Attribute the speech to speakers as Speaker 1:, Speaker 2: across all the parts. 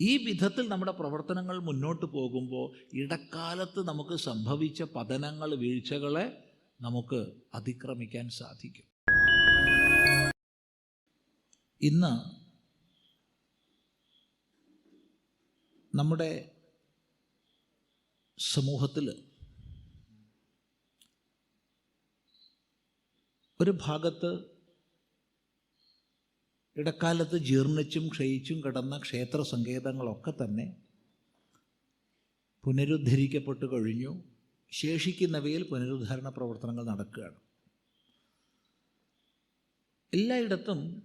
Speaker 1: ഈ വിധത്തിൽ നമ്മുടെ പ്രവർത്തനങ്ങൾ മുന്നോട്ട് പോകുമ്പോൾ ഇടക്കാലത്ത് നമുക്ക് സംഭവിച്ച പതനങ്ങൾ വീഴ്ചകളെ നമുക്ക് അതിക്രമിക്കാൻ സാധിക്കും. ഇന്ന് നമ്മുടെ സമൂഹത്തിൽ ഒരു ഭാഗത്ത് ഇടക്കാലത്ത് ജീർണിച്ചും ക്ഷയിച്ചും കിടന്ന ക്ഷേത്ര സങ്കേതങ്ങളൊക്കെ തന്നെ പുനരുദ്ധരിക്കപ്പെട്ടു കഴിഞ്ഞു. ശേഷിക്കുന്നവയിൽ പുനരുദ്ധാരണ പ്രവർത്തനങ്ങൾ നടക്കുകയാണ്. എല്ലായിടത്തും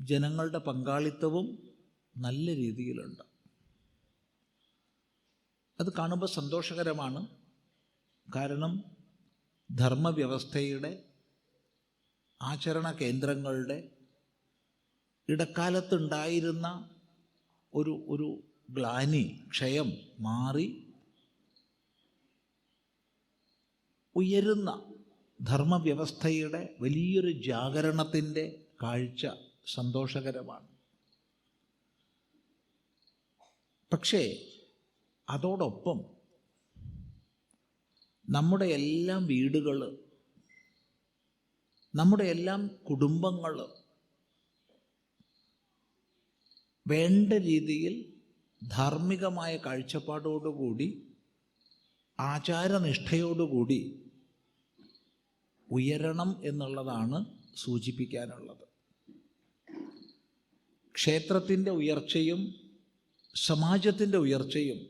Speaker 1: ജനങ്ങളുടെ പങ്കാളിത്തവും നല്ല രീതിയിലുണ്ട്. അത് കാണുമ്പോൾ സന്തോഷകരമാണ്. കാരണം ധർമ്മവ്യവസ്ഥയുടെ ആചരണ കേന്ദ്രങ്ങളുടെ ഇടക്കാലത്തുണ്ടായിരുന്ന ഒരു ഒരു ഗ്ലാനി ക്ഷയം മാറി ഉയരുന്ന ധർമ്മവ്യവസ്ഥയുടെ വലിയൊരു ജാഗരണത്തിന്റെ കാഴ്ച സന്തോഷകരമാണ്. പക്ഷേ അതോടൊപ്പം നമ്മുടെ എല്ലാം വീടുകൾ നമ്മുടെ എല്ലാം കുടുംബങ്ങൾ വേണ്ട രീതിയിൽ ധാർമ്മികമായ കാഴ്ചപ്പാടോടുകൂടി ആചാരനിഷ്ഠയോടുകൂടി ഉയരണം എന്നുള്ളതാണ് സൂചിപ്പിക്കാനുള്ളത്. ക്ഷേത്രത്തിന്റെ ഉയർച്ചയും സമാജത്തിന്റെ ഉയർച്ചയും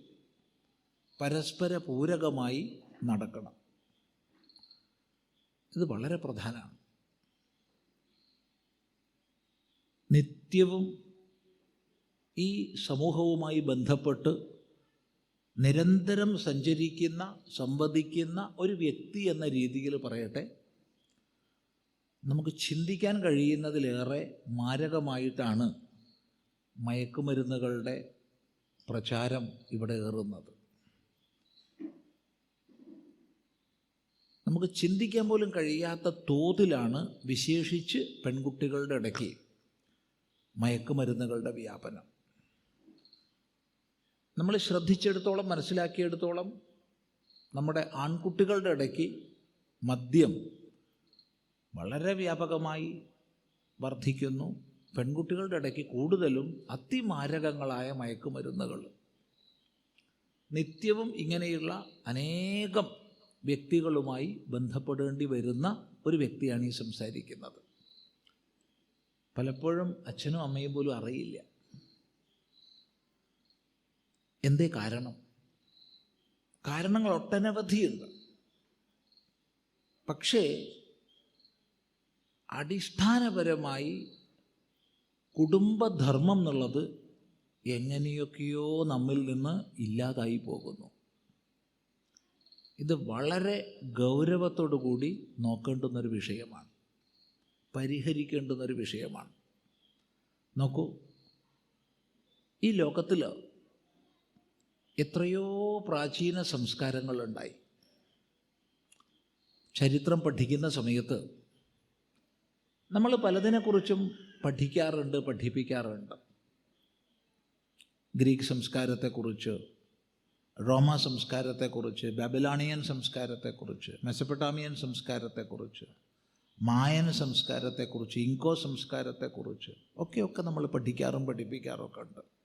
Speaker 1: പരസ്പര പൂരകമായി നടക്കണം. ഇത് വളരെ പ്രധാനമാണ്. നിത്യവും ഈ സമൂഹവുമായി ബന്ധപ്പെട്ട് നിരന്തരം സഞ്ചരിക്കുന്ന സംവദിക്കുന്ന ഒരു വ്യക്തി എന്ന രീതിയിൽ പറയട്ടെ നമുക്ക് ചിന്തിക്കാൻ കഴിയുന്നതിലേറെ മാരകമായിട്ടാണ് മയക്കുമരുന്നുകളുടെ പ്രചാരം ഇവിടെ ഏറുന്നത്. നമുക്ക് ചിന്തിക്കാൻ പോലും കഴിയാത്ത തോതിലാണ് വിശേഷിച്ച് പെൺകുട്ടികളുടെ ഇടയ്ക്ക് മയക്കുമരുന്നുകളുടെ വ്യാപനം. നമ്മൾ ശ്രദ്ധിച്ചെടുത്തോളം മനസ്സിലാക്കിയെടുത്തോളം നമ്മുടെ ആൺകുട്ടികളുടെ ഇടയ്ക്ക് മദ്യം വളരെ വ്യാപകമായി വർദ്ധിക്കുന്നു. പെൺകുട്ടികളുടെ ഇടയ്ക്ക് കൂടുതലും അതിമാരകങ്ങളായ മയക്കുമരുന്നുകൾ. നിത്യവും ഇങ്ങനെയുള്ള അനേകം വ്യക്തികളുമായി ബന്ധപ്പെടേണ്ടി വരുന്ന ഒരു വ്യക്തിയാണ് ഈ സംസാരിക്കുന്നത്. പലപ്പോഴും അച്ഛനും അമ്മയും പോലും അറിയില്ല. എന്തേ കാരണം? കാരണങ്ങൾ ഒട്ടനവധിയുണ്ട്. പക്ഷേ അടിസ്ഥാനപരമായി കുടുംബധർമ്മം എന്നുള്ളത് എങ്ങനെയൊക്കെയോ നമ്മിൽ നിന്ന് ഇല്ലാതായി പോകുന്നു. ഇത് വളരെ ഗൗരവത്തോടു കൂടി നോക്കേണ്ടുന്നൊരു വിഷയമാണ്. പരിഹരിക്കേണ്ടുന്നൊരു വിഷയമാണ്. നോക്കൂ ഈ ലോകത്തിൽ എത്രയോ പ്രാചീന സംസ്കാരങ്ങളുണ്ടായി. ചരിത്രം പഠിക്കുന്ന സമയത്ത് നമ്മൾ പലതിനെക്കുറിച്ചും പഠിക്കാറുണ്ട് പഠിപ്പിക്കാറുണ്ട്. ഗ്രീക്ക് സംസ്കാരത്തെക്കുറിച്ച് റോമ സംസ്കാരത്തെക്കുറിച്ച് ബാബിലോണിയൻ സംസ്കാരത്തെക്കുറിച്ച് മെസപ്പട്ടാമിയൻ സംസ്കാരത്തെക്കുറിച്ച് മായൻ സംസ്കാരത്തെക്കുറിച്ച് ഇൻകോ സംസ്കാരത്തെക്കുറിച്ച് ഒക്കെയൊക്കെ ഒക്കെ നമ്മൾ പഠിക്കാറും പഠിപ്പിക്കാറും ഒക്കെ ഉണ്ട്.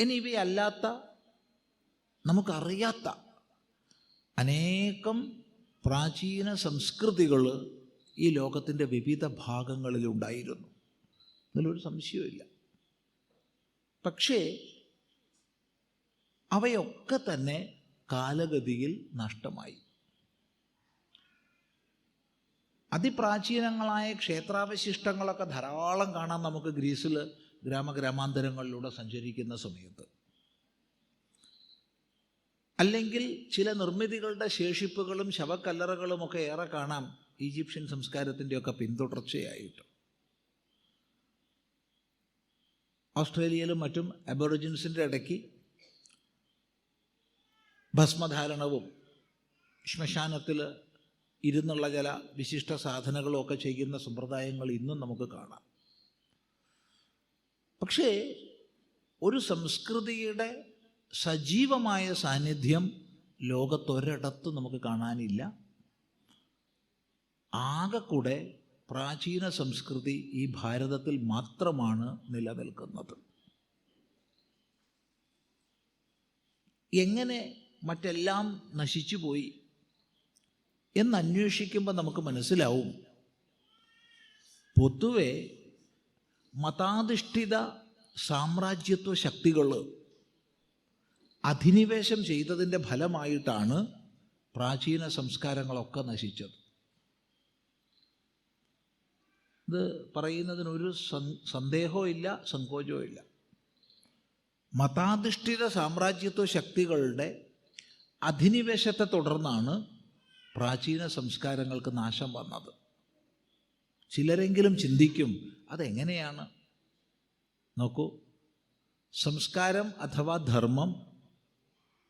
Speaker 1: ഇനി ഇവയല്ലാത്ത നമുക്കറിയാത്ത അനേകം പ്രാചീന സംസ്കൃതികൾ ഈ ലോകത്തിന്റെ വിവിധ ഭാഗങ്ങളിലുണ്ടായിരുന്നു. അതിലൊരു സംശയമില്ല പക്ഷേ അവയൊക്കെ തന്നെ കാലഗതിയിൽ നഷ്ടമായി. അതിപ്രാചീനങ്ങളായ ക്ഷേത്രാവശിഷ്ടങ്ങളൊക്കെ ധാരാളം കാണാൻ നമുക്ക് ഗ്രീസിൽ ഗ്രാമഗ്രാമാന്തരങ്ങളിലൂടെ സഞ്ചരിക്കുന്ന സമയത്ത്. അല്ലെങ്കിൽ ചില നിർമ്മിതികളുടെ ശേഷിപ്പുകളും ശവക്കല്ലറകളും ഒക്കെ ഏറെ കാണാം ഈജിപ്ഷ്യൻ സംസ്കാരത്തിന്റെയൊക്കെ പിന്തുടർച്ചയായിട്ട്. ഓസ്ട്രേലിയയിലും മറ്റും അബോറിജിൻസിന്റെ ഇടയ്ക്ക് ഭസ്മധാരണവും ശ്മശാനത്തിൽ ഇരുന്നുള്ള ചില വിശിഷ്ട സാധനങ്ങളും ഒക്കെ ചെയ്യുന്ന സമ്പ്രദായങ്ങൾ ഇന്നും നമുക്ക് കാണാം. പക്ഷേ ഒരു സംസ്കൃതിയുടെ സജീവമായ സാന്നിധ്യം ലോകത്തൊരിടത്തും നമുക്ക് കാണാനില്ല. ആകെക്കൂടെ പ്രാചീന സംസ്കൃതി ഈ ഭാരതത്തിൽ മാത്രമാണ് നിലനിൽക്കുന്നത്. എങ്ങനെ മറ്റെല്ലാം നശിച്ചുപോയി എന്നന്വേഷിക്കുമ്പോൾ നമുക്ക് മനസ്സിലാവും. പൊതുവെ മതാധിഷ്ഠിത സാമ്രാജ്യത്വ ശക്തികൾ അധിനിവേശം ചെയ്തതിന്റെ ഫലമായിട്ടാണ് പ്രാചീന സംസ്കാരങ്ങളൊക്കെ നശിച്ചത്. ഇത് പറയുന്നതിനൊരു സന്ദേഹവും ഇല്ല സങ്കോചവും ഇല്ല. മതാധിഷ്ഠിത സാമ്രാജ്യത്വ ശക്തികളുടെ അധിനിവേശത്തെ തുടർന്നാണ് പ്രാചീന സംസ്കാരങ്ങൾക്ക് നാശം വന്നത്. ചിലരെങ്കിലും ചിന്തിക്കും അതെങ്ങനെയാണ്? നോക്കൂ സംസ്കാരം അഥവാ ധർമ്മം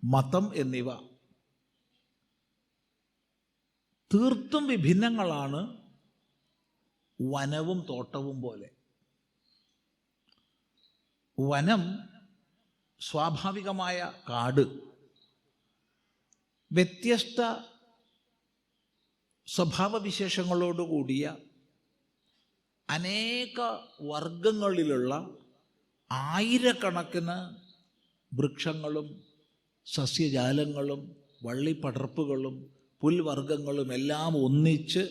Speaker 1: മതം എന്നിവ തീർത്തും വിഭിന്നങ്ങളാണ് വനവും തോട്ടവും പോലെ. വനം സ്വാഭാവികമായ കാട് വ്യത്യസ്ത സ്വഭാവവിശേഷങ്ങളോടുകൂടിയ അനേക വർഗങ്ങളിലുള്ള ആയിരക്കണക്കിന് വൃക്ഷങ്ങളും സസ്യജാലങ്ങളും വള്ളിപ്പടർപ്പുകളും പുൽവർഗങ്ങളും എല്ലാം ഒന്നിച്ച്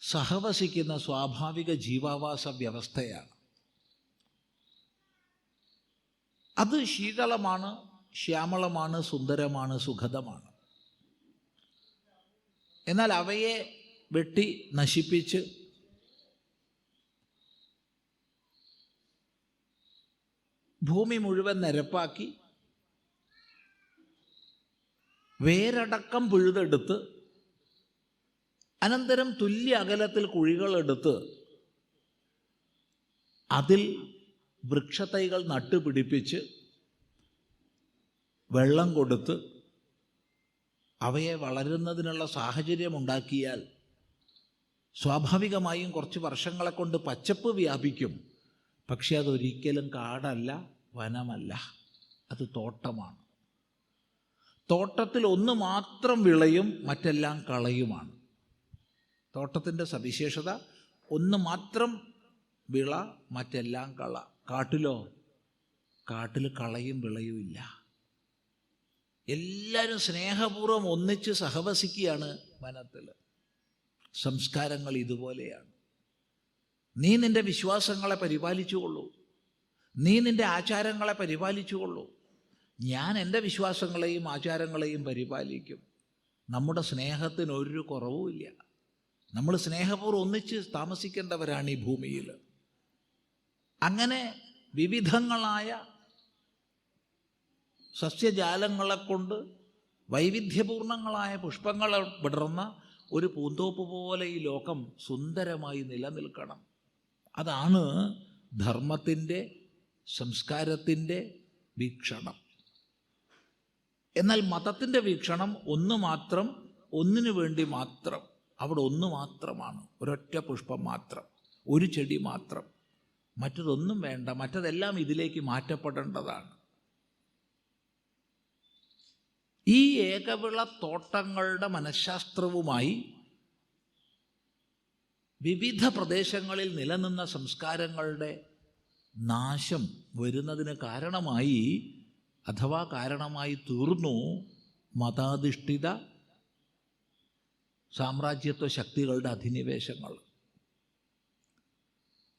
Speaker 1: സഹവസിക്കുന്ന സ്വാഭാവിക ജീവാവാസ വ്യവസ്ഥയാണ്. അത് ശീതളമാണ് ശ്യാമളമാണ് സുന്ദരമാണ് സുഖതമാണ് എന്നാൽ അവയെ വെട്ടി നശിപ്പിച്ച് ഭൂമി മുഴുവൻ നിരപ്പാക്കി വേരടക്കം പുഴുതെടുത്ത് അനന്തരം തുല്യ അകലത്തിൽ കുഴികളെടുത്ത് അതിൽ വൃക്ഷത്തൈകൾ നട്ടുപിടിപ്പിച്ച് വെള്ളം കൊടുത്ത് അവയെ വളരുന്നതിനുള്ള സാഹചര്യം ഉണ്ടാക്കിയാൽ സ്വാഭാവികമായും കുറച്ച് വർഷങ്ങളെ കൊണ്ട് പച്ചപ്പ് വ്യാപിക്കും. പക്ഷെ അതൊരിക്കലും കാടല്ല വനമല്ല. അത് തോട്ടമാണ്. തോട്ടത്തിൽ ഒന്ന് മാത്രം വിളയും മറ്റെല്ലാം കളയുമാണ്. തോട്ടത്തിന്റെ സവിശേഷത ഒന്ന് മാത്രം വിള മറ്റെല്ലാം കള. കാട്ടിലോ? കാട്ടിൽ കളയും വിളയും ഇല്ല. എല്ലാവരും സ്നേഹപൂർവം ഒന്നിച്ച് സഹവസിക്കുകയാണ് വനത്തിൽ. സംസ്കാരങ്ങൾ ഇതുപോലെയാണ്. നീ നിന്റെ വിശ്വാസങ്ങളെ പരിപാലിച്ചുകൊള്ളൂ. നീ നിന്റെ ആചാരങ്ങളെ പരിപാലിച്ചുകൊള്ളൂ. ഞാൻ എന്റെ വിശ്വാസങ്ങളെയും ആചാരങ്ങളെയും പരിപാലിക്കും. നമ്മുടെ സ്നേഹത്തിന് ഒരു കുറവുമില്ല നമ്മൾ സ്നേഹപൂർവം ഒന്നിച്ച് താമസിക്കേണ്ടവരാണ് ഈ ഭൂമിയിൽ. അങ്ങനെ വിവിധങ്ങളായ സസ്യജാലങ്ങളെ കൊണ്ട് വൈവിധ്യപൂർണങ്ങളായ പുഷ്പങ്ങൾ വിടർന്ന ഒരു പൂന്തോപ്പ് പോലെ ഈ ലോകം സുന്ദരമായി നിലനിൽക്കണം. അതാണ് ധർമ്മത്തിന്റെ സംസ്കാരത്തിന്റെ വീക്ഷണം. എന്നാൽ മതത്തിന്റെ വീക്ഷണം ഒന്ന് മാത്രം ഒന്നിനു വേണ്ടി മാത്രം. അവിടെ ഒന്ന് മാത്രമാണ്. ഒരൊറ്റ പുഷ്പം മാത്രം. ഒരു ചെടി മാത്രം. മറ്റതൊന്നും വേണ്ട. മറ്റതെല്ലാം ഇതിലേക്ക് മാറ്റപ്പെടേണ്ടതാണ്. ഈ ഏകവിള തോട്ടങ്ങളുടെ മനഃശാസ്ത്രവുമായി വിവിധ പ്രദേശങ്ങളിൽ നിലനിന്ന സംസ്കാരങ്ങളുടെ നാശം വരുന്നതിന് കാരണമായി അഥവാ കാരണമായി തീർന്നു മതാധിഷ്ഠിത സാമ്രാജ്യത്വ ശക്തികളുടെ അധിനിവേശങ്ങൾ.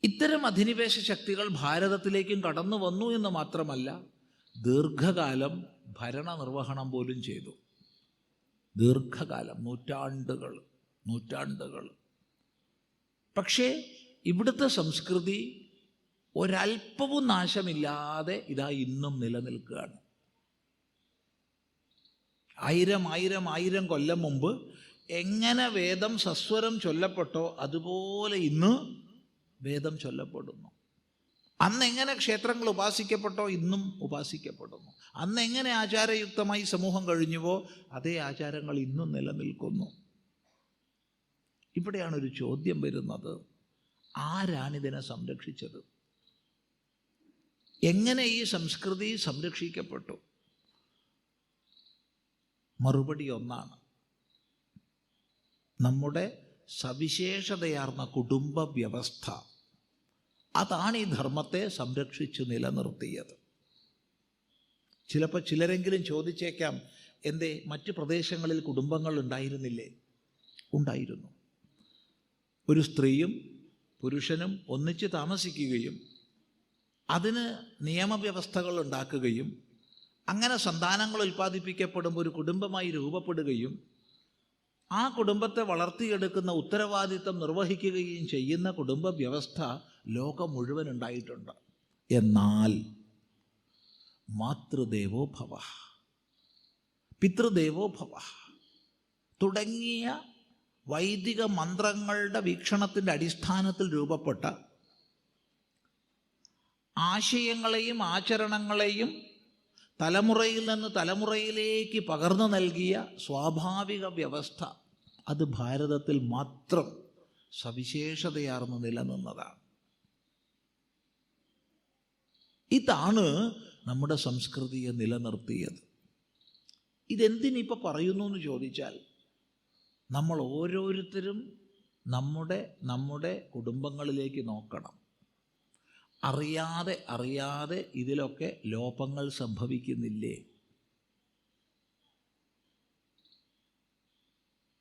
Speaker 1: ഇത്തരം അധിനിവേശ ശക്തികൾ ഭാരതത്തിലേക്കും കടന്നു വന്നു എന്ന് മാത്രമല്ല ദീർഘകാലം ഭരണനിർവഹണം പോലും ചെയ്തു. ദീർഘകാലം നൂറ്റാണ്ടുകൾ നൂറ്റാണ്ടുകൾ. പക്ഷേ ഇവിടുത്തെ സംസ്കൃതി ഒരല്പവും നാശമില്ലാതെ ഇതാ ഇന്നും നിലനിൽക്കുകയാണ്. ആയിരം ആയിരം ആയിരം കൊല്ലം മുമ്പ് എങ്ങനെ വേദം സസ്വരം ചൊല്ലപ്പെട്ടോ അതുപോലെ ഇന്ന് വേദം ചൊല്ലപ്പെടുന്നു. അന്ന് എങ്ങനെ ക്ഷേത്രങ്ങൾ ഉപാസിക്കപ്പെട്ടോ ഇന്നും ഉപാസിക്കപ്പെടുന്നു. അന്ന് എങ്ങനെ ആചാരയുക്തമായി സമൂഹം കഴിഞ്ഞുവോ അതേ ആചാരങ്ങൾ ഇന്നും നിലനിൽക്കുന്നു. ഇവിടെയാണ് ഒരു ചോദ്യം വരുന്നത്. ആരാണിതിനെ സംരക്ഷിച്ചത്? എങ്ങനെ ഈ സംസ്കൃതി സംരക്ഷിക്കപ്പെട്ടു? മറുപടി ഒന്നാണ്. നമ്മുടെ സവിശേഷതയാർന്ന കുടുംബ വ്യവസ്ഥ അതാണ് ഈ ധർമ്മത്തെ സംരക്ഷിച്ചു നിലനിർത്തിയത്. ചിലപ്പോൾ ചിലരെങ്കിലും ചോദിച്ചേക്കാം എന്തേ മറ്റ് പ്രദേശങ്ങളിൽ കുടുംബങ്ങൾ ഉണ്ടായിരുന്നില്ലേ ഉണ്ടായിരുന്നു. ഒരു സ്ത്രീയും പുരുഷനും ഒന്നിച്ച് താമസിക്കുകയും അതിന് നിയമവ്യവസ്ഥകൾ ഉണ്ടാക്കുകയും അങ്ങനെ സന്താനങ്ങൾ ഉൽപ്പാദിപ്പിക്കപ്പെടുമ്പോൾ ഒരു കുടുംബമായി രൂപപ്പെടുകയും ആ കുടുംബത്തെ വളർത്തിയെടുക്കുന്ന ഉത്തരവാദിത്തം നിർവഹിക്കുകയും ചെയ്യുന്ന കുടുംബ വ്യവസ്ഥ ലോകം മുഴുവൻ ഉണ്ടായിട്ടുണ്ട്. എന്നാൽ മാതൃദേവോ ഭവ പിതൃദേവോ ഭവ തുടങ്ങിയ വൈദിക മന്ത്രങ്ങളുടെ വീക്ഷണത്തിന്റെ അടിസ്ഥാനത്തിൽ രൂപപ്പെട്ട ആശയങ്ങളെയും ആചരണങ്ങളെയും തലമുറയിൽ നിന്ന് തലമുറയിലേക്ക് പകർന്നു നൽകിയ സ്വാഭാവിക വ്യവസ്ഥ അത് ഭാരതത്തിൽ മാത്രം സവിശേഷതയാർന്ന് നിലനിന്നതാണ്. ഇതാണ് നമ്മുടെ സംസ്കൃതിയെ നിലനിർത്തിയത്. ഇതെന്തിനിപ്പോൾ പറയുന്നു എന്ന് ചോദിച്ചാൽ നമ്മൾ ഓരോരുത്തരും നമ്മുടെ നമ്മുടെ കുടുംബങ്ങളിലേക്ക് നോക്കണം. അറിയാതെ അറിയാതെ ഇതിലൊക്കെ ലോപങ്ങൾ സംഭവിക്കുന്നില്ലേ?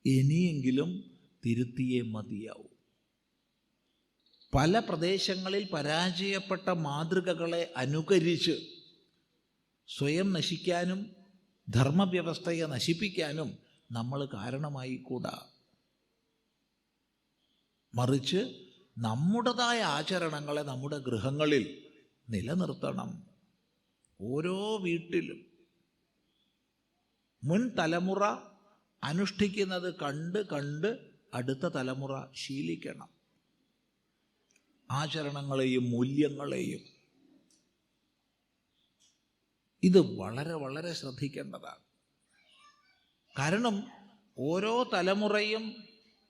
Speaker 1: ഇനിയെങ്കിലും തിരുത്തിയേ മതിയാവും. പല പ്രദേശങ്ങളിൽ പരാജയപ്പെട്ട മാതൃകകളെ അനുകരിച്ച് സ്വയം നശിക്കാനും ധർമ്മവ്യവസ്ഥയെ നശിപ്പിക്കാനും നമ്മൾ കാരണമായി കൂടാ. മറിച്ച് നമ്മുടേതായ ആചരണങ്ങളെ നമ്മുടെ ഗൃഹങ്ങളിൽ നിലനിർത്തണം. ഓരോ വീട്ടിലും മുൻ തലമുറ അനുഷ്ഠിക്കുന്നത് കണ്ട് കണ്ട് അടുത്ത തലമുറ ശീലിക്കണം. ആചരണങ്ങളെയും മൂല്യങ്ങളെയും. ഇത് വളരെ വളരെ ശ്രദ്ധിക്കേണ്ടതാണ്. കാരണം ഓരോ തലമുറയും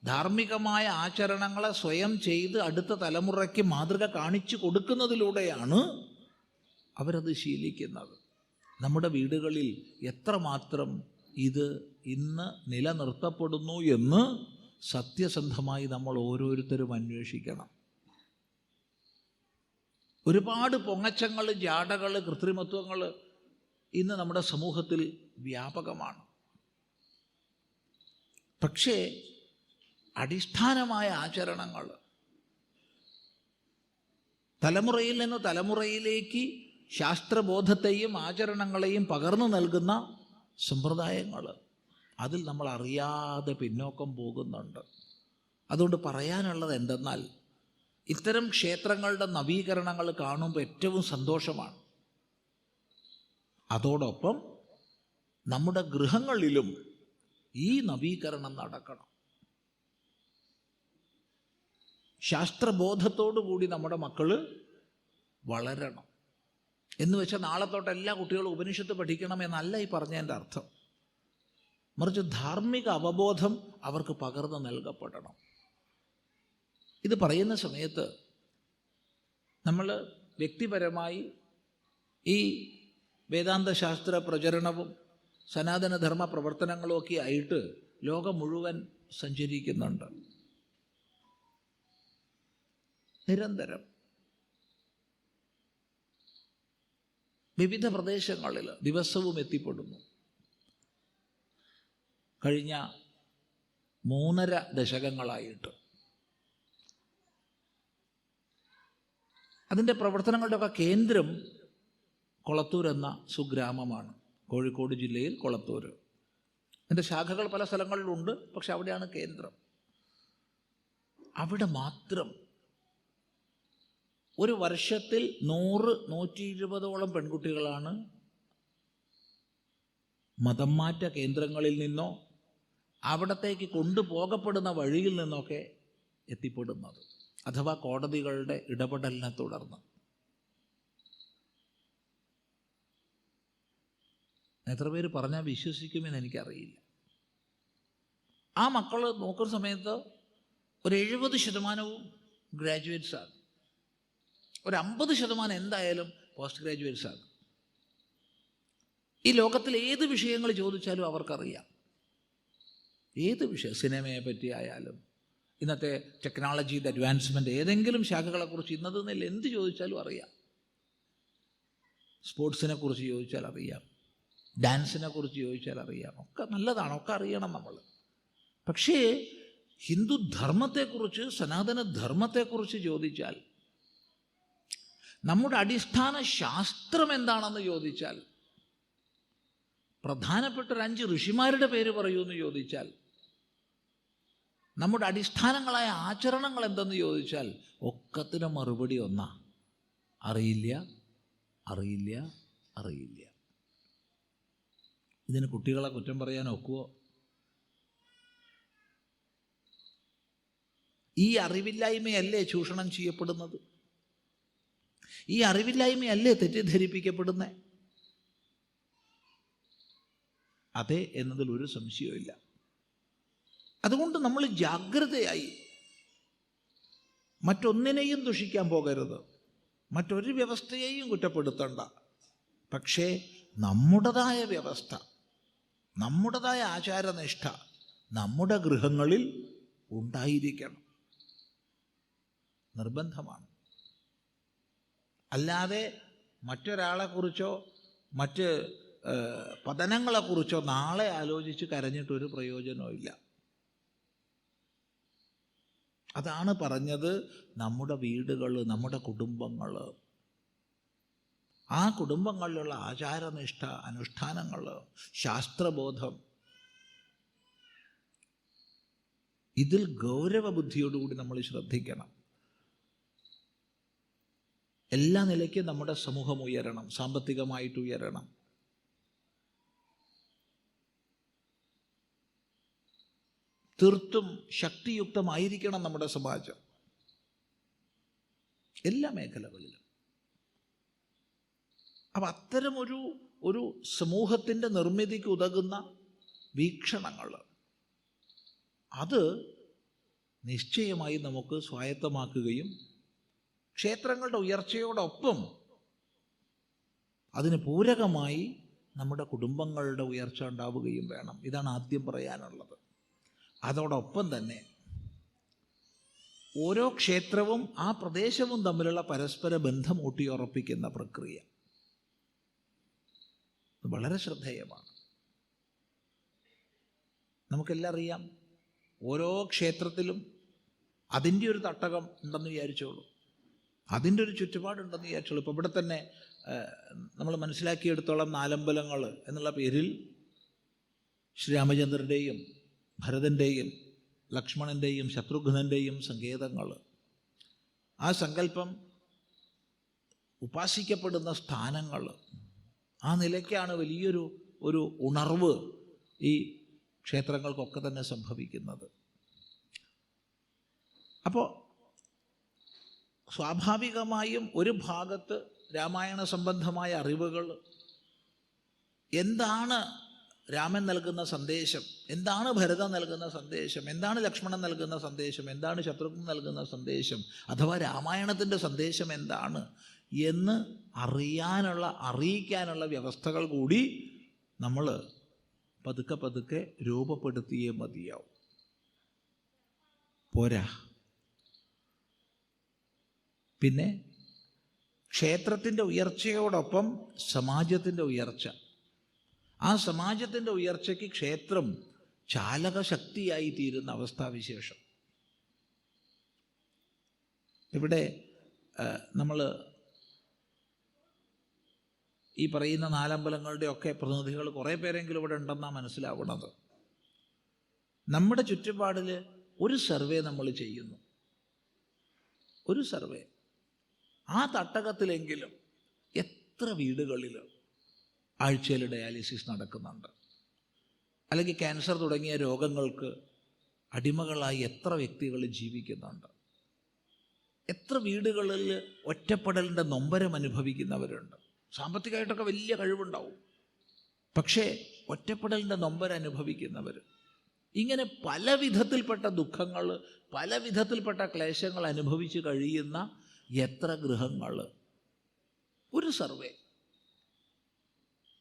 Speaker 1: ധാർമ്മികമായ ആചരണങ്ങളെ സ്വയം ചെയ്ത് അടുത്ത തലമുറയ്ക്ക് മാതൃക കാണിച്ചു കൊടുക്കുന്നതിലൂടെയാണ് അവരത് ശീലിക്കുന്നത്. നമ്മുടെ വീടുകളിൽ എത്രമാത്രം ഇത് ഇന്ന് നിലനിർത്തപ്പെടുന്നു എന്ന് സത്യസന്ധമായി നമ്മൾ ഓരോരുത്തരും അന്വേഷിക്കണം. ഒരുപാട് പൊങ്ങച്ചങ്ങൾ ജാടകൾ കൃത്രിമത്വങ്ങൾ ഇന്ന് നമ്മുടെ സമൂഹത്തിൽ വ്യാപകമാണ്. പക്ഷേ അടിസ്ഥാനമായ ആചരണങ്ങൾ. തലമുറയിൽ നിന്ന് തലമുറയിലേക്ക് ശാസ്ത്രബോധത്തെയും ആചരണങ്ങളെയും പകർന്നു നൽകുന്ന സമ്പ്രദായങ്ങൾ. അതിൽ നമ്മൾ അറിയാതെ പിന്നോക്കം പോകുന്നുണ്ട്. അതുകൊണ്ട് പറയാനുള്ളത് എന്തെന്നാൽ ഇത്തരം ക്ഷേത്രങ്ങളുടെ നവീകരണങ്ങൾ കാണുമ്പോൾ ഏറ്റവും സന്തോഷമാണ്. അതോടൊപ്പം നമ്മുടെ ഗൃഹങ്ങളിലും ഈ നവീകരണം നടക്കണം. ശാസ്ത്രബോധത്തോടു കൂടി നമ്മുടെ മക്കൾ വളരണം. എന്ന് വെച്ചാൽ നാളെ തൊട്ട് എല്ലാ കുട്ടികളും ഉപനിഷത്ത് പഠിക്കണം എന്നല്ല ഈ പറഞ്ഞതിന്റെ അർത്ഥം. മറിച്ച് ധാർമ്മിക അവബോധം അവർക്ക് പകർന്നു നൽകപ്പെടണം. ഇത് പറയുന്ന സമയത്ത് നമ്മൾ വ്യക്തിപരമായി ഈ വേദാന്തശാസ്ത്ര പ്രചരണവും സനാതനധർമ്മ പ്രവർത്തനങ്ങളൊക്കെ ആയിട്ട് ലോകം മുഴുവൻ സഞ്ചരിക്കുന്നുണ്ട്. നിരന്തരം. വിവിധ പ്രദേശങ്ങളിൽ ദിവസവും എത്തിപ്പെടുന്നു. കഴിഞ്ഞ മൂന്നര ദശകങ്ങളായിട്ട്. അതിന്റെ പ്രവർത്തനങ്ങളുടെയൊക്കെ കേന്ദ്രം കൊളത്തൂർ എന്ന സുഗ്രാമമാണ്. കോഴിക്കോട് ജില്ലയിൽ കൊളത്തൂർ. അതിന്റെ ശാഖകൾ പല സ്ഥലങ്ങളിലുണ്ട് പക്ഷെ അവിടെയാണ് കേന്ദ്രം. അവിടെ മാത്രം ഒരു വർഷത്തിൽ നൂറ് നൂറ്റി ഇരുപതോളം പെൺകുട്ടികളാണ് മതം മാറ്റ കേന്ദ്രങ്ങളിൽ നിന്നോ അവിടത്തേക്ക് കൊണ്ടുപോകപ്പെടുന്ന വഴിയിൽ നിന്നൊക്കെ എത്തിപ്പെടുന്നത്. അഥവാ കോടതികളുടെ ഇടപെടലിനെ തുടർന്ന്. എത്ര പേര് പറഞ്ഞാൽ വിശ്വസിക്കുമെന്ന് എനിക്കറിയില്ല. ആ മക്കൾ നോക്കുന്ന സമയത്ത് ഒരു എഴുപത് ശതമാനവും ഗ്രാജുവേറ്റ്സാണ് ഒരു അമ്പത് ശതമാനം എന്തായാലും പോസ്റ്റ് ഗ്രാജുവേറ്റ്സ് ഗ്രാജുവേറ്റ്സാണ് ഈ ലോകത്തിൽ ഏത് വിഷയങ്ങൾ ചോദിച്ചാലും അവർക്കറിയാം. ഏത് വിഷയം? സിനിമയെ പറ്റിയായാലും ഇന്നത്തെ ടെക്നോളജിയുടെ അഡ്വാൻസ്മെന്റ് ഏതെങ്കിലും ശാഖകളെക്കുറിച്ച് ഇന്നത് എന്ത് ചോദിച്ചാലും അറിയാം. സ്പോർട്സിനെ കുറിച്ച് ചോദിച്ചാൽ അറിയാം. ഡാൻസിനെ കുറിച്ച് ചോദിച്ചാൽ അറിയാം. ഒക്കെ നല്ലതാണ് ഒക്കെ അറിയണം നമ്മൾ. പക്ഷേ ഹിന്ദു ധർമ്മത്തെക്കുറിച്ച് സനാതന ധർമ്മത്തെക്കുറിച്ച് ചോദിച്ചാൽ നമ്മുടെ അടിസ്ഥാന ശാസ്ത്രം എന്താണെന്ന് ചോദിച്ചാൽ പ്രധാനപ്പെട്ട ഒരു അഞ്ച് ഋഷിമാരുടെ പേര് പറയൂ എന്ന് ചോദിച്ചാൽ നമ്മുടെ അടിസ്ഥാനങ്ങളായ ആചരണങ്ങൾ എന്തെന്ന് ചോദിച്ചാൽ ഒക്കത്തിന് മറുപടി ഒന്നാ. അറിയില്ല അറിയില്ല അറിയില്ല. ഇതിന് കുട്ടികളെ കുറ്റം പറയാൻ ഒക്കുവോ? ഈ അറിവില്ലായ്മയല്ലേ ചൂഷണം ചെയ്യപ്പെടുന്നത്? ഈ അറിവില്ലായ്മയല്ലേ തെറ്റിദ്ധരിപ്പിക്കപ്പെടുന്നത് അതെ എന്നതിൽ ഒരു സംശയവുമില്ല. അതുകൊണ്ട് നമ്മൾ ജാഗ്രതയായി മറ്റൊന്നിനെയും ദുഷിക്കാൻ പോകരുത്. മറ്റൊരു വ്യവസ്ഥയെയും കുറ്റപ്പെടുത്തണ്ട. പക്ഷേ നമ്മുടേതായ വ്യവസ്ഥ നമ്മുടേതായ ആചാരനിഷ്ഠ നമ്മുടെ ഗൃഹങ്ങളിൽ ഉണ്ടായിരിക്കണം. നിർബന്ധമാണ്. അല്ലാതെ മറ്റൊരാളെക്കുറിച്ചോ മറ്റ് പതനങ്ങളെക്കുറിച്ചോ നാളെ ആലോചിച്ച് കരഞ്ഞിട്ടൊരു പ്രയോജനവും ഇല്ല. അതാണ് പറഞ്ഞത് നമ്മുടെ വീടുകൾ നമ്മുടെ കുടുംബങ്ങൾ ആ കുടുംബങ്ങളിലുള്ള ആചാരനിഷ്ഠ അനുഷ്ഠാനങ്ങൾ ശാസ്ത്രബോധം ഇതിൽ ഗൗരവബുദ്ധിയോടുകൂടി നമ്മൾ ശ്രദ്ധിക്കണം. എല്ലാ നിലയ്ക്കും നമ്മുടെ സമൂഹം ഉയരണം സാമ്പത്തികമായിട്ട് ഉയരണം. തീർത്തും ശക്തിയുക്തമായിരിക്കണം നമ്മുടെ സമാജം. എല്ലാ മേഖലകളിലും. അപ്പം അത്തരമൊരു ഒരു സമൂഹത്തിന്റെ നിർമ്മിതിക്ക് ഉതകുന്ന വീക്ഷണങ്ങൾ. അത് നിശ്ചയമായി നമുക്ക് സ്വായത്തമാക്കുകയും ക്ഷേത്രങ്ങളുടെ ഉയർച്ചയോടൊപ്പം അതിന് പൂരകമായി നമ്മുടെ കുടുംബങ്ങളുടെ ഉയർച്ച ഉണ്ടാവുകയും വേണം. ഇതാണ് ആദ്യം പറയാനുള്ളത്. അതോടൊപ്പം തന്നെ ഓരോ ക്ഷേത്രവും ആ പ്രദേശവും തമ്മിലുള്ള പരസ്പര ബന്ധം ഊട്ടിയുറപ്പിക്കുന്ന പ്രക്രിയ. വളരെ ശ്രദ്ധേയമാണ്. നമുക്കെല്ലാം അറിയാം ഓരോ ക്ഷേത്രത്തിലും അതിന്റെ ഒരു തട്ടകം ഉണ്ടെന്ന് വിചാരിച്ചോളൂ. അതിന്റെ ഒരു ചുറ്റുപാടുണ്ടെന്ന് വിചാരിച്ചോളൂ. ഇപ്പോൾ ഇവിടെ തന്നെ നമ്മൾ മനസ്സിലാക്കിയെടുത്തോളം നാലമ്പലങ്ങൾ എന്നുള്ള പേരിൽ ശ്രീരാമചന്ദ്രന്റെയും ഭരതന്റെയും ലക്ഷ്മണന്റെയും ശത്രുഘ്നന്റെയും സങ്കേതങ്ങൾ. ആ സങ്കല്പം ഉപാസിക്കപ്പെടുന്ന സ്ഥാനങ്ങൾ ആ നിലയ്ക്കാണ് വലിയൊരു ഒരു ഉണർവ് ഈ ക്ഷേത്രങ്ങൾക്കൊക്കെ തന്നെ സംഭവിക്കുന്നത്. അപ്പോൾ സ്വാഭാവികമായും ഒരു ഭാഗത്ത് രാമായണ സംബന്ധമായ അറിവുകൾ എന്താണ് രാമൻ നൽകുന്ന സന്ദേശം എന്താണ് ഭരതൻ നൽകുന്ന സന്ദേശം എന്താണ് ലക്ഷ്മണൻ നൽകുന്ന സന്ദേശം എന്താണ് ശത്രുഘ്നൻ നൽകുന്ന സന്ദേശം അഥവാ രാമായണത്തിന്റെ സന്ദേശം എന്താണ് എന്ന് അറിയാനുള്ള അറിയിക്കാനുള്ള വ്യവസ്ഥകൾ കൂടി നമ്മൾ പതുക്കെ പതുക്കെ രൂപപ്പെടുത്തിയേ മതിയാവും. പോരാ. പിന്നെ ക്ഷേത്രത്തിന്റെ ഉയർച്ചയോടൊപ്പം സമാജത്തിന്റെ ഉയർച്ച. ആ സമാജത്തിന്റെ ഉയർച്ചയ്ക്ക് ക്ഷേത്രം ചാലക ശക്തിയായി തീരുന്ന അവസ്ഥാവിശേഷം. ഇവിടെ നമ്മൾ ഈ പറയുന്ന നാലമ്പലങ്ങളുടെ ഒക്കെ പ്രതിനിധികൾ കുറേ പേരെങ്കിലും ഇവിടെ ഉണ്ടെന്നാണ് മനസ്സിലാവുന്നത്. നമ്മുടെ ചുറ്റുപാടിൽ ഒരു സർവേ നമ്മൾ ചെയ്യുന്നു. ഒരു സർവേ. ആ തട്ടകത്തിലെങ്കിലും എത്ര വീടുകളിൽ ആഴ്ചയിൽ ഡയാലിസിസ് നടക്കുന്നുണ്ട്. അല്ലെങ്കിൽ ക്യാൻസർ തുടങ്ങിയ രോഗങ്ങൾക്ക് അടിമകളായി എത്ര വ്യക്തികൾ ജീവിക്കുന്നുണ്ട്. എത്ര വീടുകളിൽ ഒറ്റപ്പെടലിന്റെ നൊമ്പരം അനുഭവിക്കുന്നവരുണ്ട്. സാമ്പത്തികമായിട്ടൊക്കെ വലിയ കഴിവുണ്ടാവും. പക്ഷേ ഒറ്റപ്പെടലിന്റെ നൊമ്പർ അനുഭവിക്കുന്നവർ ഇങ്ങനെ പല വിധത്തിൽപ്പെട്ട ദുഃഖങ്ങൾ പല വിധത്തിൽപ്പെട്ട ക്ലേശങ്ങൾ അനുഭവിച്ച് കഴിയുന്ന എത്ര ഗൃഹങ്ങൾ? ഒരു സർവേ.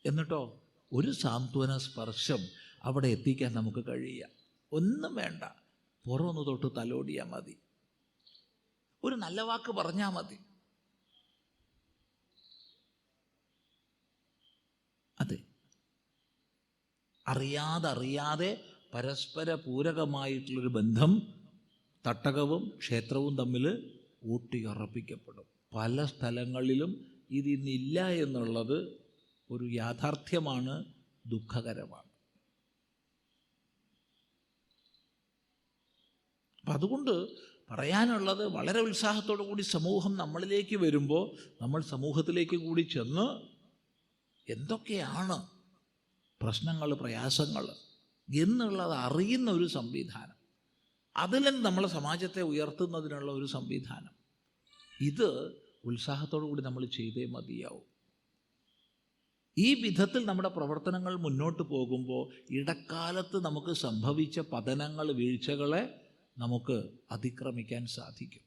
Speaker 1: എന്നിട്ടോ ഒരു സാന്ത്വന സ്പർശം അവിടെ എത്തിക്കാൻ നമുക്ക് കഴിയുക. ഒന്നും വേണ്ട. പുറമൊന്ന് തൊട്ട് തലോടിയാൽ മതി. ഒരു നല്ല വാക്ക് പറഞ്ഞാൽ മതി. അതെ. അറിയാതെ അറിയാതെ പരസ്പര പൂരകമായിട്ടുള്ളൊരു ബന്ധം തട്ടകവും ക്ഷേത്രവും തമ്മിൽ ഊട്ടിയുറപ്പിക്കപ്പെടും. പല സ്ഥലങ്ങളിലും ഇതിന്നില്ല എന്നുള്ളത് ഒരു യാഥാർത്ഥ്യമാണ് ദുഃഖകരമാണ്. അപ്പം അതുകൊണ്ട് പറയാനുള്ളത് വളരെ ഉത്സാഹത്തോടു കൂടി സമൂഹം നമ്മളിലേക്ക് വരുമ്പോൾ നമ്മൾ സമൂഹത്തിലേക്ക് കൂടി ചെന്ന് എന്തൊക്കെയാണ് പ്രശ്നങ്ങൾ പ്രയാസങ്ങൾ എന്നുള്ളത് അറിയുന്ന ഒരു സംവിധാനം. അതിലും നമ്മളെ സമാജത്തെ ഉയർത്തുന്നതിനുള്ള ഒരു സംവിധാനം. ഇത് ഉത്സാഹത്തോടു കൂടി നമ്മൾ ചെയ്തേ മതിയാവും. ഈ വിധത്തിൽ നമ്മുടെ പ്രവർത്തനങ്ങൾ മുന്നോട്ട് പോകുമ്പോൾ ഇടക്കാലത്ത് നമുക്ക് സംഭവിച്ച പതനങ്ങൾ വീഴ്ചകളെ നമുക്ക് അതിക്രമിക്കാൻ സാധിക്കും.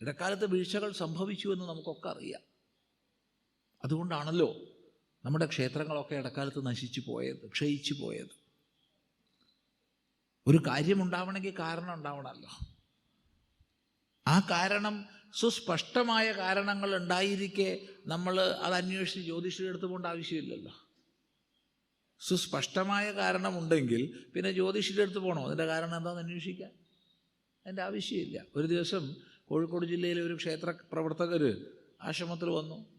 Speaker 1: ഇടക്കാലത്ത് വീഴ്ചകൾ സംഭവിച്ചു എന്ന് നമുക്കൊക്കെ അറിയാം. അതുകൊണ്ടാണല്ലോ നമ്മുടെ ക്ഷേത്രങ്ങളൊക്കെ ഇടക്കാലത്ത് നശിച്ചു പോയത് ക്ഷയിച്ചു പോയത്. ഒരു കാര്യമുണ്ടാവണമെങ്കിൽ കാരണം ഉണ്ടാവണമല്ലോ. ആ കാരണം സുസ്പഷ്ടമായ കാരണങ്ങൾ ഉണ്ടായിരിക്കെ നമ്മൾ അത് അന്വേഷിച്ച് ജ്യോതിഷിയുടെ അടുത്ത് പോകേണ്ട ആവശ്യമില്ലല്ലോ. സുസ്പഷ്ടമായ കാരണമുണ്ടെങ്കിൽ പിന്നെ ജ്യോതിഷിയുടെ അടുത്ത് പോകണോ? അതിന്റെ കാരണം എന്താണെന്ന് അന്വേഷിക്കാൻ? അതിന്റെ ആവശ്യമില്ല. ഒരു ദിവസം കോഴിക്കോട് ജില്ലയിലെ ഒരു ക്ഷേത്ര പ്രവർത്തകർ ആശ്രമത്തിൽ വന്നു.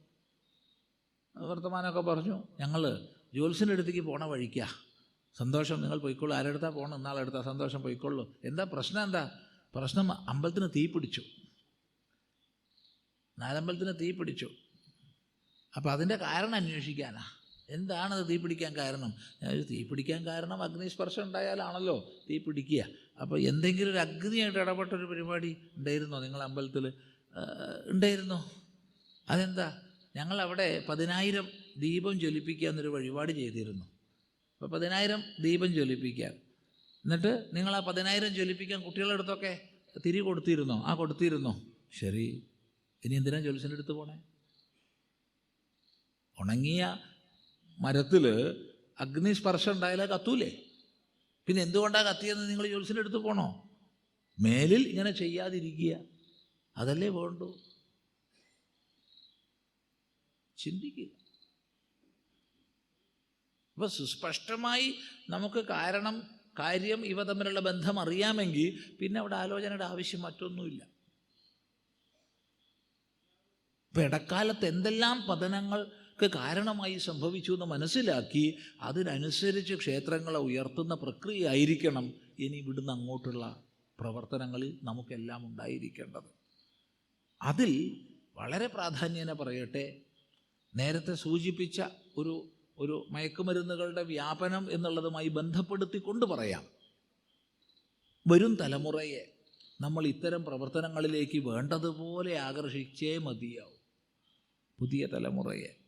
Speaker 1: വർത്തമാനമൊക്കെ പറഞ്ഞു. ഞങ്ങൾ ജ്യോത്സ്യന്റെ അടുത്തേക്ക് പോണ വഴിക്കാ. സന്തോഷം നിങ്ങൾ പൊയ്ക്കൊള്ളൂ ആരെടുത്താ പോകണം ഇന്നാളെടുത്താ സന്തോഷം പോയിക്കൊള്ളു എന്താ പ്രശ്നം എന്താ? പ്രശ്നം അമ്പലത്തിന് തീ പിടിച്ചു. നാലമ്പലത്തിന് തീ പിടിച്ചു. അപ്പോൾ അതിന്റെ കാരണം അന്വേഷിക്കാനാ. എന്താണത് തീ പിടിക്കാൻ കാരണം? തീ പിടിക്കാൻ കാരണം അഗ്നിസ്പർശം ഉണ്ടായാലാണല്ലോ തീ പിടിക്കുക. അപ്പോൾ എന്തെങ്കിലും ഒരു അഗ്നിയായിട്ട് ഇടപെട്ടൊരു പരിപാടി ഉണ്ടായിരുന്നോ? നിങ്ങൾ അമ്പലത്തിൽ ഉണ്ടായിരുന്നോ? അതെന്താ? ഞങ്ങളവിടെ പതിനായിരം ദീപം ജ്വലിപ്പിക്കുക എന്നൊരു വഴിപാട് ചെയ്തിരുന്നു. അപ്പോൾ പതിനായിരം ദീപം ജ്വലിപ്പിക്കാൻ. എന്നിട്ട് നിങ്ങൾ ആ പതിനായിരം ജ്വലിപ്പിക്കാൻ കുട്ടികളുടെ അടുത്തൊക്കെ തിരി കൊടുത്തിരുന്നോ? ആ കൊടുത്തിരുന്നോ? ശരി. ഇനി എന്തിനാ ജ്വലിസിന്റെ അടുത്ത് പോണേ? ഉണങ്ങിയ മരത്തിൽ അഗ്നിസ്പർശം ഉണ്ടായാലേ കത്തൂലേ? പിന്നെ എന്തുകൊണ്ടാണ് കത്തിയെന്ന് നിങ്ങൾ ജ്യോത്സ്യന്റെ അടുത്ത് പോണോ? മേലിൽ ഇങ്ങനെ ചെയ്യാതിരിക്കുക. അതല്ലേ വേണ്ടു. ചിന്തിക്കുക. അപ്പൊ സുസ്പഷ്ടമായി നമുക്ക് കാരണം കാര്യം ഇവ തമ്മിലുള്ള ബന്ധം അറിയാമെങ്കിൽ പിന്നെ അവിടെ ആലോചനയുടെ ആവശ്യം മറ്റൊന്നുമില്ല. ഇപ്പം ഇടക്കാലത്ത് എന്തെല്ലാം പതനങ്ങൾക്ക് കാരണമായി സംഭവിച്ചു എന്ന് മനസ്സിലാക്കി അതിനനുസരിച്ച് ക്ഷേത്രങ്ങളെ ഉയർത്തുന്ന പ്രക്രിയ ആയിരിക്കണം ഇനി ഇവിടുന്ന് അങ്ങോട്ടുള്ള പ്രവർത്തനങ്ങളിൽ നമുക്കെല്ലാം ഉണ്ടായിരിക്കേണ്ടത്. അതിൽ വളരെ പ്രാധാന്യേന പറയട്ടെ നേരത്തെ സൂചിപ്പിച്ച ഒരു ഒരു മയക്കുമരുന്നുകളുടെ വ്യാപനം എന്നുള്ളതുമായി ബന്ധപ്പെടുത്തിക്കൊണ്ട് പറയാം. വരും തലമുറയെ നമ്മൾ ഇത്തരം പ്രവർത്തനങ്ങളിലേക്ക് വേണ്ടതുപോലെ ആകർഷിച്ചേ മതിയാവും. പുതിയ തലമുറയെ